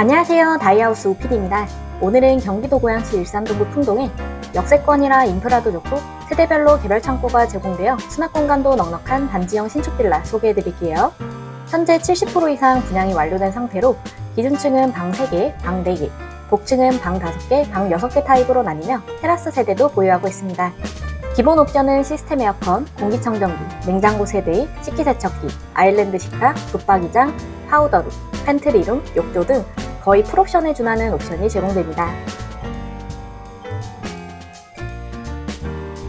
안녕하세요. 다이하우스 오피디입니다. 오늘은 경기도 고양시 일산동구 풍동에 역세권이라 인프라도 좋고 세대별로 개별 창고가 제공되어 수납 공간도 넉넉한 단지형 신축 빌라 소개해드릴게요. 현재 70% 이상 분양이 완료된 상태로 기준층은 방 3개, 방 4개, 복층은 방 5개, 방 6개 타입으로 나뉘며 테라스 세대도 보유하고 있습니다. 기본 옵션은 시스템 에어컨, 공기청정기, 냉장고 세대, 식기세척기, 아일랜드 식탁, 붙박이장, 파우더룸, 팬트리룸, 욕조 등 거의 풀옵션에 준하는 옵션이 제공됩니다.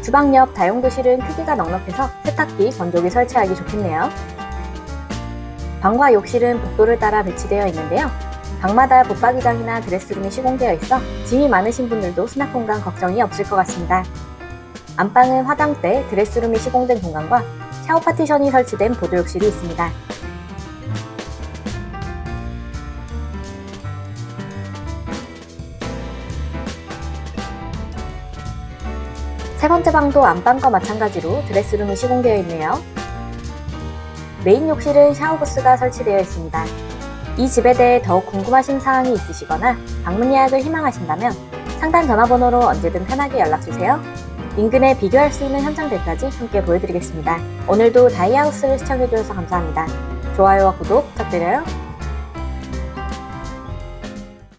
주방 옆 다용도실은 크기가 넉넉해서 세탁기, 건조기 설치하기 좋겠네요. 방과 욕실은 복도를 따라 배치되어 있는데요. 방마다 붙박이장이나 드레스룸이 시공되어 있어 짐이 많으신 분들도 수납 공간 걱정이 없을 것 같습니다. 안방은 화장대, 드레스룸이 시공된 공간과 샤워 파티션이 설치된 보조 욕실이 있습니다. 세 번째 방도 안방과 마찬가지로 드레스룸이 시공되어 있네요. 메인 욕실은 샤워부스가 설치되어 있습니다. 이 집에 대해 더욱 궁금하신 사항이 있으시거나 방문 예약을 희망하신다면 상단 전화번호로 언제든 편하게 연락주세요. 인근에 비교할 수 있는 현장 대까지 함께 보여드리겠습니다. 오늘도 다이하우스를 시청해주셔서 감사합니다. 좋아요와 구독 부탁드려요.